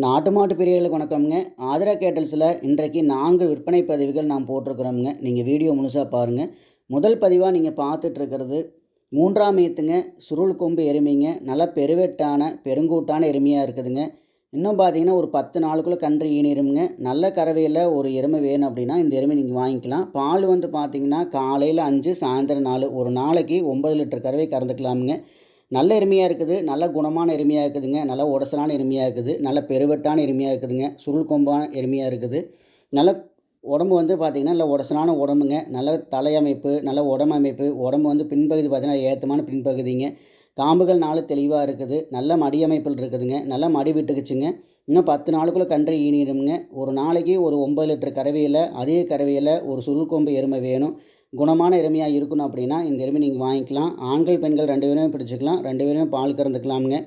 நாட்டு மாட்டு பிரியர்களுக்கு வணக்கம்ங்க. ஆதரா கேட்டல்ஸில் இன்றைக்கு நான்கு விற்பனை பதிவுகள் நாம் போட்டிருக்கிறோம்ங்க. நீங்கள் வீடியோ முழுசாக பாருங்கள் முதல் பதிவாக நீங்கள் பார்த்துட்ருக்கிறது மூன்றாம் ஏத்துங்க சுருள் கொம்பு எருமைங்க. நல்லா பெருவெட்டான பெருங்கூட்டான எருமையாக இருக்குதுங்க. இன்னும் பார்த்தீங்கன்னா ஒரு பத்து நாளுக்குள்ளே கன்று ஈனிருமுங்க. நல்ல கறவையில் ஒரு எருமை வேணும் அப்படின்னா இந்த எருமை நீங்கள் வாங்கிக்கலாம். பால் வந்து பார்த்தீங்கன்னா காலையில் அஞ்சு சாயந்தரம் நாலு. ஒரு நாளைக்கு ஒம்பது லிட்டர் கறவை கறந்துக்கலாமுங்க. நல்ல எருமையாக இருக்குது நல்ல குணமான எருமையாக இருக்குதுங்க. நல்ல உடசலான எருமையாக இருக்குது நல்ல பெருவெட்டான எருமையாக இருக்குதுங்க. சுருள் கொம்பான எருமையாக இருக்குது. நல்ல உடம்பு வந்து பார்த்திங்கன்னா நல்ல உடசலான உடம்புங்க. நல்ல தலையமைப்பு நல்ல உடம்பு அமைப்பு உடம்பு வந்து பின்பகுதி பார்த்திங்கன்னா ஏற்றமான பின்பகுதிங்க. காம்புகள் நாலு தெளிவாக இருக்குது. நல்ல மடி அமைப்பில் இருக்குதுங்க. நல்ல மடி விட்டுக்குச்சுங்க. இன்னும் பத்து நாளுக்குள்ளே கன்று ஈனிடுமுங்க. ஒரு நாளைக்கு ஒரு ஒம்பது லிட்டர் கறவையில் அதே கறவையில் ஒரு சுருள் கொம்பு எருமை வேணும். குணமான எருமையாக இருக்கணும் அப்படின்னா இந்த எருமை நீங்கள் வாங்கிக்கலாம். ஆண்கள் பெண்கள் ரெண்டு பேருமே பிடிச்சிக்கலாம். ரெண்டு பேருமே பால் கறந்துக்கலாமுங்க.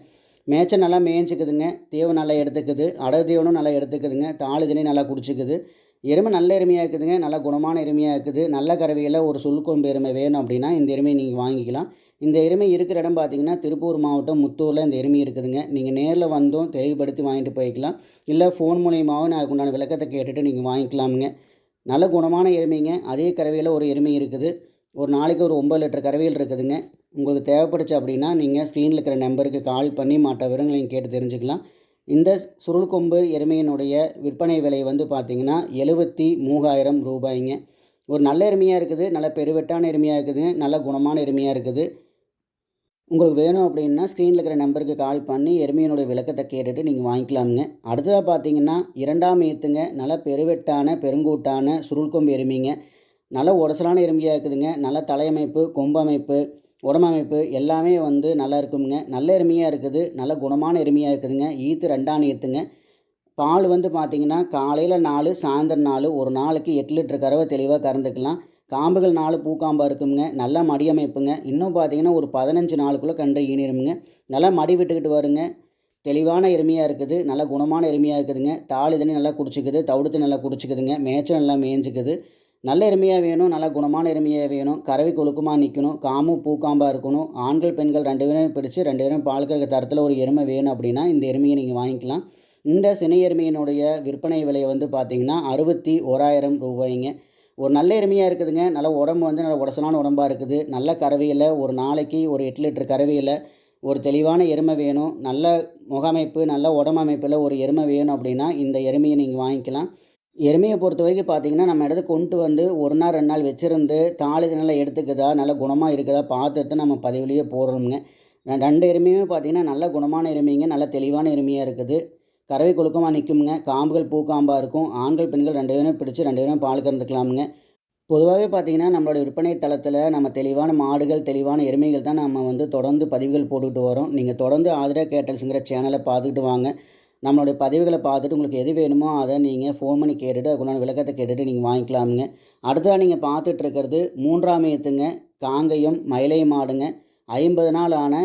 மேய்ச்சல் நல்லா மேய்ச்சிக்குதுங்க தேவை நல்லா எடுத்துக்குது. அடகு தீவனம் நல்லா எடுத்துக்குதுங்க. தாளு தினை நல்லா குடிச்சிக்குது. எருமை நல்ல எருமையாக இருக்குதுங்க. நல்லா குணமான எருமையாக இருக்குது. நல்ல கறவையில் ஒரு சொல்லுக்கொம்பு எருமை வேணும் அப்படின்னா இந்த எருமையை நீங்கள் வாங்கிக்கலாம். இந்த எருமை இருக்கிற இடம் பார்த்தீங்கன்னா திருப்பூர் மாவட்டம் முத்தூரில் இந்த எருமை இருக்குதுங்க. நீங்கள் நேரில் வந்தும் தெளிவுபடுத்தி வாங்கிட்டு போய்க்கலாம். இல்லை ஃபோன் மூலியமாகவும் நான் அதுக்குண்டான விளக்கத்தை கேட்டுட்டு நீங்கள் வாங்கிக்கலாமுங்க. நல்ல குணமான எருமைங்க. அதே கறவையில் ஒரு எருமை இருக்குது. ஒரு நாளைக்கு ஒரு ஒம்பது லிட்டர் கறவையில் இருக்குதுங்க. உங்களுக்கு தேவைப்படுச்சு அப்படின்னா நீங்கள் ஸ்க்ரீனில் இருக்கிற நம்பருக்கு கால் பண்ணி மாட்ட விவரங்களையும் கேட்டு தெரிஞ்சுக்கலாம். இந்த சுருள் கொம்பு எருமையினுடைய விற்பனை விலை வந்து பார்த்திங்கன்னா எழுபத்தி மூவாயிரம் ரூபாய்ங்க. ஒரு நல்ல எருமையாக இருக்குது. நல்ல பெருவெட்டான எருமையாக இருக்குதுங்க. நல்ல குணமான எருமையாக இருக்குது. உங்களுக்கு வேணும் அப்படின்னா ஸ்க்ரீனில் இருக்கிற நம்பருக்கு கால் பண்ணி எருமையினுடைய விளக்கத்தை கேட்டுட்டு நீங்கள் வாங்கிக்கலாமுங்க. அடுத்ததாக பார்த்தீங்கன்னா இரண்டாம் ஏத்துங்க நல்ல பெருவெட்டான பெருங்கூட்டான சுருள்கொம்பு எருமைங்க. நல்ல உடசலான எருமையாக இருக்குதுங்க. நல்ல தலையமைப்பு கொம்பமைப்பு உடம்பமைப்பு எல்லாமே வந்து நல்லா இருக்குங்க நல்ல எருமையாக இருக்குது. நல்ல குணமான எருமையாக இருக்குதுங்க. ஈத்து ரெண்டாம் ஏத்துங்க பால் வந்து பார்த்திங்கன்னா காலையில் நாலு சாயந்தரம் நாலு ஒரு நாளைக்கு எட்டு லிட்டர் கறவை தெளிவாக கறந்துக்கலாம். காம்புகள் நாலு பூக்காம்பாக இருக்குங்க நல்லா மடி அமைப்புங்க. இன்னும் பார்த்தீங்கன்னா ஒரு பதினஞ்சு நாளுக்குள்ளே கன்று ஈனிருமுங்க. நல்லா மடி விட்டுக்கிட்டு வருங்க. தெளிவான எருமையாக இருக்குது. நல்ல குணமான எருமையாக இருக்குதுங்க. தாலி தண்ணி நல்லா குடிச்சிக்குது. தவிடுத்து நல்லா குடிச்சிக்குதுங்க. மேய்ச்சல் நல்லா மேய்ஞ்சிக்குது. நல்ல எருமையாக வேணும். நல்ல குணமான எருமையாக வேணும். கறவை கொழுக்குமாக நிற்கணும் காமும் பூக்காம்பாக இருக்கணும். ஆண்கள் பெண்கள் ரெண்டு பேரும் பிடிச்சி ரெண்டு பேரும் பால் கறக்க தரத்தில் ஒரு எருமை வேணும் அப்படின்னா இந்த எருமையை நீங்கள் வாங்கிக்கலாம். இந்த சினை எருமையினுடைய விற்பனை விலையை வந்து பார்த்திங்கன்னா அறுபத்தி ஓராயிரம் ரூபாய்ங்க. ஒரு நல்ல எருமையாக இருக்குதுங்க. நல்ல உடம்பு வந்து நல்ல உடசலான உடம்பாக இருக்குது. நல்ல கறவையில் ஒரு நாளைக்கு ஒரு எட்டு லிட்டர் கறவையில் ஒரு தெளிவான எருமை வேணும். நல்ல முகமைப்பு நல்ல உடம்பமைப்பில் ஒரு எருமை வேணும் அப்படின்னா இந்த எருமையை நீங்கள் வாங்கிக்கலாம். எருமையை பொறுத்த வரைக்கும் பார்த்தீங்கன்னா நம்ம இடத்துக்கு கொண்டு வந்து ஒரு நாள் ரெண்டு நாள் வச்சுருந்து தாலி நல்லா எடுத்துக்குதா நல்ல குணமாக இருக்குதா பார்த்துட்டு நம்ம பதிவுலேயே போடுறோமுங்க. ரெண்டு எருமையுமே பார்த்திங்கன்னா நல்ல குணமான எருமைங்க நல்ல தெளிவான எருமையாக இருக்குது. கறவை கொழுக்கமாக நிற்குமுங்க காம்புகள் பூக்காம்பாக இருக்கும். ஆண்கள் பெண்கள் ரெண்டு பேரும் பிடிச்சி ரெண்டு பேரும் பால் கறந்துக்கலாமுங்க. பொதுவாகவே பார்த்தீங்கன்னா நம்மளோட விற்பனை தளத்தில் நம்ம தெளிவான மாடுகள் தெளிவான எருமைகள் தான் நம்ம வந்து தொடர்ந்து பதிவுகள் போட்டுக்கிட்டு வரோம். நீங்கள் தொடர்ந்து ஆதிரா கேட்டல்ஸுங்கிற சேனலை பார்த்துக்கிட்டு வாங்க. நம்மளுடைய பதிவுகளை பார்த்துட்டு உங்களுக்கு எது வேணுமோ அதை நீங்கள் ஃபோன் பண்ணி கேட்டுட்டு அதுக்குண்டான விளக்கத்தை கேட்டுட்டு நீங்கள் வாங்கிக்கலாமுங்க. அடுத்ததாக நீங்கள் பார்த்துட்டு இருக்கிறது மூன்றாம் ஏத்துங்க. காங்கையும் மயிலையும் மாடுங்க. ஐம்பது நாள் ஆன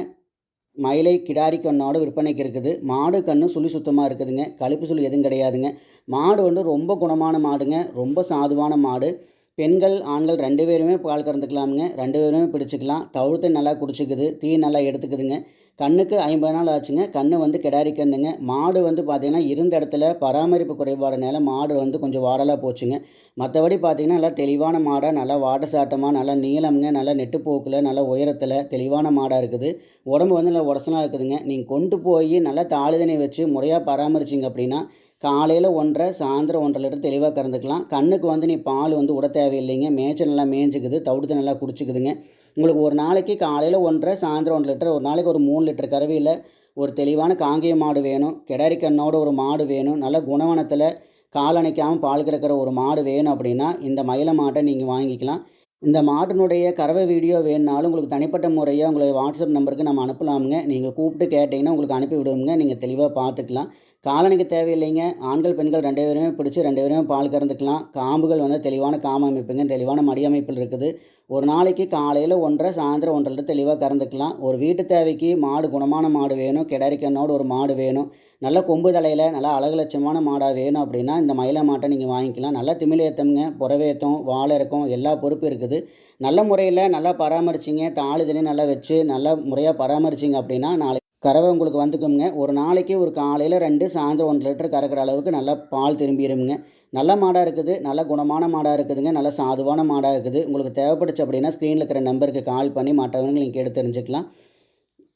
மயிலை கிடாரி கண்ணோட விற்பனைக்கு இருக்குது. மாடு கன்று சுழி சுத்தமாக இருக்குதுங்க. கழுப்பு சுழி எதுவும் கிடையாதுங்க. மாடு வந்து ரொம்ப குணமான மாடுங்க. ரொம்ப சாதுவான மாடு. பெண்கள் ஆண்கள் ரெண்டு பேருமே பால் கறந்துக்கலாமுங்க. ரெண்டு பேருமே பிடிச்சிக்கலாம். தவிர்த்து நல்லா குடிச்சிக்குது. தீ நல்லா எடுத்துக்குதுங்க. கண்ணுக்கு ஐம்பது நாள் ஆச்சுங்க. கண்ணு வந்து கிடாரி கண்ணுங்க. மாடு வந்து பார்த்திங்கன்னா இருந்த இடத்துல பராமரிப்பு குறைபாடுனால மாடு வந்து கொஞ்சம் வாடலாக போச்சுங்க. மற்றபடி பார்த்திங்கன்னா நல்லா தெளிவான மாடாக நல்லா வாட்ட சாட்டமாக நல்லா நீளம்ங்க நல்லா நெட்டுப்போக்கில் நல்லா உயரத்தில் தெளிவான மாடாக இருக்குது. உடம்பு வந்து நல்லா உடசலாக இருக்குதுங்க. நீங்கள் கொண்டு போய் நல்லா தாளிதனை வச்சு முறையாக பராமரிச்சிங்க அப்படின்னா காலையில் ஒன்றரை சாயந்தரம் ஒன்றரை லிட்டர் தெளிவாக கறந்துக்கலாம். கண்ணுக்கு வந்து நீ பால் வந்து விட தேவையில்லைங்க. மேய்ச்சல் நல்லா மேய்ஞ்சிக்குது தவிடுத்து நல்லா குடிச்சிக்குதுங்க. உங்களுக்கு ஒரு நாளைக்கு காலையில் ஒன்றரை சாயந்தரம் ஒன்றரை லிட்டர் ஒரு நாளைக்கு ஒரு மூணு லிட்டர் கறவையில் ஒரு தெளிவான காங்கேய மாடு வேணும். கிடாரி கண்ணோட ஒரு மாடு வேணும். நல்ல குணவனத்தில் கால் அணைக்காமல் பால் கறக்கிற ஒரு மாடு வேணும் அப்படின்னா இந்த மயில மாட்டை நீங்கள் வாங்கிக்கலாம். இந்த மாட்டினுடைய கறவை வீடியோ வேணுனாலும் உங்களுக்கு தனிப்பட்ட முறையாக உங்களுடைய வாட்ஸ்அப் நம்பருக்கு நம்ம அனுப்பலாமுங்க. நீங்கள் கூப்பிட்டு கேட்டிங்கன்னா உங்களுக்கு அனுப்பி விடுவோங்க நீங்கள் தெளிவாக பார்த்துக்கலாம் காலனிக்கு தேவையில்லைங்க. ஆண்கள் பெண்கள் ரெண்டு பேருமே பிடிச்சி ரெண்டு பேருமே பால் கறந்துக்கலாம். காம்புகள் வந்து தெளிவான காம அமைப்புங்க. தெளிவான மடி அமைப்பில் இருக்குது. ஒரு நாளைக்கு காலையில் ஒன்றரை சாயந்தரம் ஒன்றரை தெளிவாக கறந்துக்கலாம். ஒரு வீட்டு தேவைக்கு மாடு குணமான மாடு வேணும். கிடாரிக்கண்ணோட ஒரு மாடு வேணும். நல்ல கொம்பு தலையில் நல்லா அழகு லட்சமான மாடாக வேணும் அப்படின்னா இந்த மயில மாட்டை நீங்கள் வாங்கிக்கலாம். நல்லா திமிழேத்தம்ங்க புறவேத்தம் வாழை இருக்கும் எல்லா பொறுப்பு இருக்குது. நல்ல முறையில் நல்லா பராமரிச்சிங்க தாளு நல்லா வச்சு நல்லா முறையாக பராமரிச்சிங்க அப்படின்னா நாளைக்கு கறவை உங்களுக்கு வந்துக்குங்க. ஒரு நாளைக்கு ஒரு காலையில் ரெண்டு சாயந்தரம் ஒன்று லிட்டர் கறக்கிற அளவுக்கு நல்லா பால் திரும்பிடுங்க நல்ல மாடாக இருக்குது நல்ல குணமான மாடாக இருக்குதுங்க நல்ல சாதுவான மாடாக இருக்குது. உங்களுக்கு தேவைப்படுச்சு அப்படின்னா ஸ்க்ரீனில் இருக்கிற நம்பருக்கு கால் பண்ணி மாட்டவங்க நீங்கள் கேட்டு தெரிஞ்சுக்கலாம்.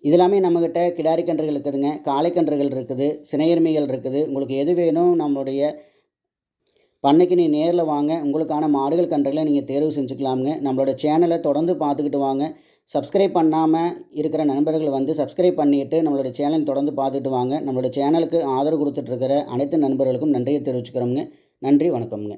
இது எல்லாமே நம்மக்கிட்ட கிடாரி கன்றுகள் இருக்குதுங்க காளை கன்றுகள் இருக்குது சினையெருமைகள் இருக்குது. உங்களுக்கு எது வேணும் நம்மளுடைய பண்ணைக்கு நீ நேரில் வாங்க. உங்களுக்கான மாடுகள் கன்றுகளை நீங்கள் தேர்வு செஞ்சுக்கலாமுங்க. நம்மளோட சேனலை தொடர்ந்து பார்த்துக்கிட்டு வாங்க. சப்ஸ்கிரைப் பண்ணாமல் இருக்கிற நண்பர்கள் வந்து சப்ஸ்கிரைப் பண்ணிவிட்டு நம்மளோட சேனல் தொடர்ந்து பார்த்துட்டு வாங்க. நம்மளோட சேனலுக்கு ஆதரவு கொடுத்துட்ருக்கிற அனைத்து நண்பர்களுக்கும் நன்றியை தெரிவிச்சுக்கிறோங்க நன்றி வணக்கம்ங்க.